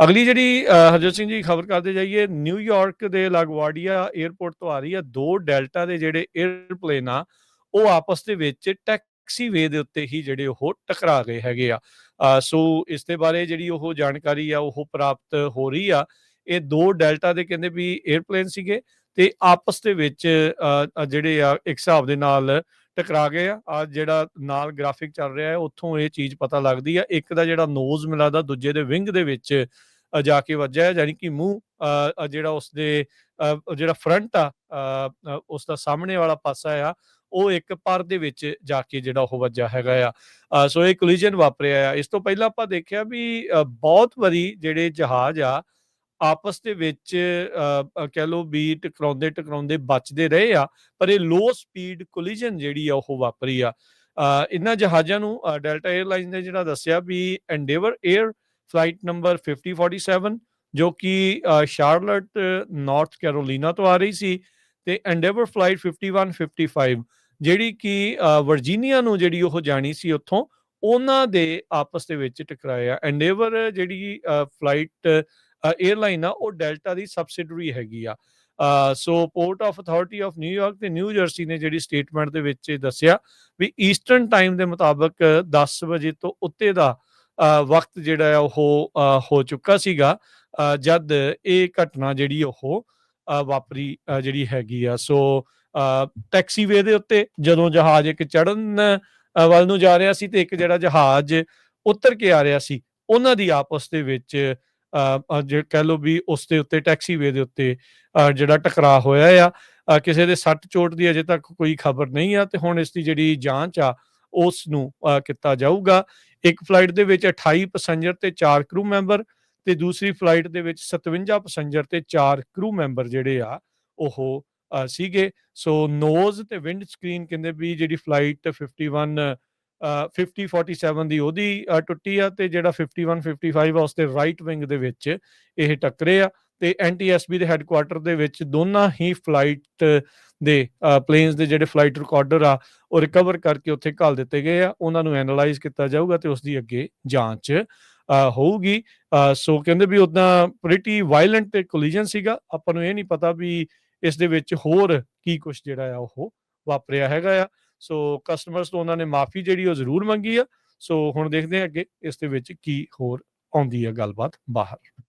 ਅਗਲੀ ਜਿਹੜੀ ਹਰਜੋਤ ਸਿੰਘ ਜੀ ਖਬਰ ਕਰਦੇ ਜਾਈਏ ਨਿਊਯਾਰਕ ਦੇ ਲਾਗਵਾਰਡੀਆ 에ਅਰਪੋਰਟ ਤੋਂ ਆ ਰਹੀ ਆ ਦੋ ਡੈਲਟਾ ਦੇ ਜਿਹੜੇ 에ਅਰਪਲੇਨ ਆ, ਉਹ ਆਪਸ ਦੇ ਵਿੱਚ ਟੈਕਸੀ ਵੇ ਦੇ ਉੱਤੇ ਹੀ ਜਿਹੜੇ ਉਹ ਟਕਰਾ ਗਏ ਹੈਗੇ ਆ। ਸੋ ਇਸ ਦੇ ਬਾਰੇ ਜਿਹੜੀ ਉਹ ਜਾਣਕਾਰੀ ਆ, ਉਹ ਪ੍ਰਾਪਤ ਹੋ ਰਹੀ ਆ। ਇਹ ਦੋ ਡੈਲਟਾ ਦੇ ਕਹਿੰਦੇ ਵੀ 에ਅਰਪਲੇਨ ਸੀਗੇ ਤੇ ਆਪਸ ਦੇ ਵਿੱਚ ਜਿਹੜੇ ਆ, ਇੱਕ ਹਿਸਾਬ ਦੇ ਨਾਲ ਟਕਰਾ ਗਏ ਆ। ਆ ਜਿਹੜਾ ਨਾਲ ਗ੍ਰਾਫਿਕ ਚੱਲ ਰਿਹਾ ਹੈ ਉੱਥੋਂ ਇਹ ਚੀਜ਼ ਪਤਾ ਲੱਗਦੀ ਆ। ਇੱਕ ਦਾ ਜਿਹੜਾ ਨੋਜ਼ ਮਿਲਦਾ ਦੂਜੇ ਦੇ ਵਿੰਗ ਦੇ ਵਿੱਚ ਜਾ ਕੇ ਵੱਜਿਆ ਯਾਨੀ ਕਿ ਮੂੰਹ ਜਿਹੜਾ ਉਸਦੇ ਅ, ਜਿਹੜਾ ਫਰੰਟ ਆ ਅ, ਉਸ ਦਾ ਸਾਹਮਣੇ ਵਾਲਾ ਪਾਸਾ ਆ ਉਹ ਇੱਕ ਪਰ ਦੇ ਵਿੱਚ ਜਾ ਕੇ ਜਿਹੜਾ ਉਹ ਵੱਜਾ ਹੈਗਾ ਆ। ਸੋ ਇਹ ਕੋਲੀਜਨ ਵਾਪਰਿਆ ਆ। ਇਸ ਤੋਂ ਪਹਿਲਾਂ ਆਪਾਂ ਦੇਖਿਆ ਵੀ ਅ, ਬਹੁਤ ਵਾਰੀ ਜਿਹੜੇ ਜਹਾਜ਼ ਆ ਆਪਸ ਦੇ ਵਿੱਚ ਕਹਿ ਲਓ ਵੀ ਟਕਰਾਉਂਦੇ ਟਕਰਾਉਂਦੇ ਬਚਦੇ ਰਹੇ ਆ ਪਰ ਇਹ ਲੋ ਸਪੀਡ ਕੋਲੀਜਨ ਜਿਹੜੀ ਆ ਉਹ ਵਾਪਰੀ ਆ। ਇਹਨਾਂ ਜਹਾਜ਼ਾਂ ਨੂੰ ਡੈਲਟਾ 에ਅਰਲਾਈਨਸ ਨੇ ਜਿਹੜਾ ਦੱਸਿਆ ਵੀ ਐਂਡੇਵਰ 에ਅਰ ਫਲਾਈਟ ਨੰਬਰ 5047 ਜੋ ਕਿ ਸ਼ਾਰਲਟ ਨਾਰਥ ਕੈਰੋਲੀਨਾ ਤੋਂ ਆ ਰਹੀ ਸੀ ਤੇ ਐਂਡੇਵਰ ਫਲਾਈਟ 5155 ਜਿਹੜੀ ਕਿ ਅ, ਵਰਜੀਨੀਆ ਨੂੰ ਜਿਹੜੀ ਉਹ ਜਾਣੀ ਸੀ ਉੱਥੋਂ ਉਹਨਾਂ ਦੇ ਆਪਸ ਦੇ ਵਿੱਚ ਟਕਰਾਇਆ। ਐਂਡੇਵਰ ਜਿਹੜੀ ਫਲਾਈਟ 에ਅਰਲਾਈਨ ਆ, ਉਹ ਡੈਲਟਾ ਦੀ ਸਬਸਿਡਰੀ ਹੈਗੀ ਆ। So port of authority of New York ਤੇ ਨਿਊ ਜਰਸੀ ਨੇ ਜਿਹੜੀ ਸਟੇਟਮੈਂਟ ਦੇ ਵਿੱਚ ਦੱਸਿਆ ਵੀ ਈਸਟਰਨ ਟਾਈਮ ਦੇ ਮੁਤਾਬਕ 10 ਵਜੇ ਤੋਂ ਉੱਤੇ ਦਾ ਵਕਤ ਜਿਹੜਾ ਆ, ਉਹ ਹੋ ਚੁੱਕਾ ਸੀਗਾ। ਜਦ ਇਹ ਘਟਨਾ ਜਿਹੜੀ ਉਹ ਵਾਪਰੀ ਜਿਹੜੀ ਹੈਗੀ ਆ। ਸੋ ਟੈਕਸੀਵੇ ਦੇ ਉੱਤੇ ਜਦੋਂ ਜਹਾਜ਼ ਇੱਕ ਚੜਨ ਵੱਲ ਨੂੰ ਜਾ ਰਿਹਾ ਸੀ ਤੇ ਇੱਕ ਜਿਹੜਾ ਜਹਾਜ਼ ਉਤਰ ਕੇ ਆ ਰਿਹਾ ਸੀ, ਉਹਨਾਂ ਦੀ ਆਪਸ ਦੇ ਵਿੱਚ ਜੇ ਕਹਿ ਲਓ ਵੀ ਉਸ ਦੇ ਉੱਤੇ ਟੈਕਸੀਵੇ ਦੇ ਉੱਤੇ ਜਿਹੜਾ ਟਕਰਾਅ ਹੋਇਆ ਆ ਕਿਸੇ ਦੇ ਸੱਟ ਚੋਟ ਦੀ ਅਜੇ ਤੱਕ ਕੋਈ ਖਬਰ ਨਹੀਂ ਆ, ਤੇ ਹੁਣ ਇਸ ਦੀ ਜਿਹੜੀ ਜਾਂਚ ਆ ਉਸ ਨੂੰ ਕੀਤਾ ਜਾਊਗਾ। ਇੱਕ ਫਲਾਈਟ ਦੇ ਵਿੱਚ 28 ਪੈਸੇਂਜਰ ਤੇ 4 ਕਰੂ ਮੈਂਬਰ ਤੇ ਦੂਸਰੀ ਫਲਾਈਟ ਦੇ ਵਿੱਚ 57 ਪੈਸੇਂਜਰ ਤੇ 4 ਕਰੂ ਮੈਂਬਰ ਜਿਹੜੇ ਆ, ਉਹ ਸੀਗੇ। ਸੋ ਨੋਜ਼ ਤੇ ਵਿੰਡ ਸਕਰੀਨ ਕਹਿੰਦੇ ਵੀ ਜਿਹੜੀ ਫਲਾਈਟ 51 ਅ, 5047 ਦੀ ਉਹਦੀ ਟੁੱਟੀ ਆ ਤੇ ਜਿਹੜਾ 5155 ਆ ਉਸ ਦੇ ਰਾਈਟ ਵਿੰਗ ਦੇ ਵਿੱਚ ਇਹ ਟੱਕਰੇ ਆ ਤੇ ਐਨਟੀਐਸਬੀ ਦੇ ਹੈੱਡਕੁਆਰਟਰ ਦੇ ਵਿੱਚ ਦੋਨਾਂ ਹੀ ਫਲਾਈਟ ਦੇ ਪਲੇਨਸ ਦੇ ਜਿਹੜੇ ਫਲਾਈਟ ਰਿਕਾਰਡਰ ਆ ਉਹ ਰਿਕਵਰ ਕਰਕੇ ਉੱਥੇ ਘਾਲ ਦਿੱਤੇ ਗਏ ਆ। ਉਹਨਾਂ ਨੂੰ ਐਨਾਲਾਈਜ਼ ਕੀਤਾ ਜਾਊਗਾ ਤੇ ਉਸ ਦੀ ਅੱਗੇ ਜਾਂਚ ਅ, ਹੋਊਗੀ। ਅ, ਸੋ ਕਹਿੰਦੇ ਵੀ ਉਦਾਂ ਪ੍ਰੀਟੀ ਵਾਇਲੈਂਟ ਤੇ ਕੋਲੀਜਨ ਸੀਗਾ। ਆਪਾਂ ਨੂੰ ਇਹ ਨਹੀਂ ਪਤਾ ਵੀ ਇਸ ਦੇ ਵਿੱਚ ਹੋਰ ਕੀ ਕੁਝ ਜਿਹੜਾ ਆ ਉਹ ਵਾਪਰਿਆ ਹੈਗਾ ਆ। ਸੋ ਕਸਟਮਰਸ ਤੋਂ ਉਹਨਾਂ ਨੇ ਮਾਫੀ ਜਿਹੜੀ ਉਹ ਜ਼ਰੂਰ ਮੰਗੀ ਆ। ਸੋ ਹੁਣ ਦੇਖਦੇ ਹਾਂ ਅੱਗੇ ਇਸ ਦੇ ਵਿੱਚ ਕੀ ਹੋਰ ਆਉਂਦੀ ਹੈ ਗੱਲਬਾਤ ਬਾਹਰ।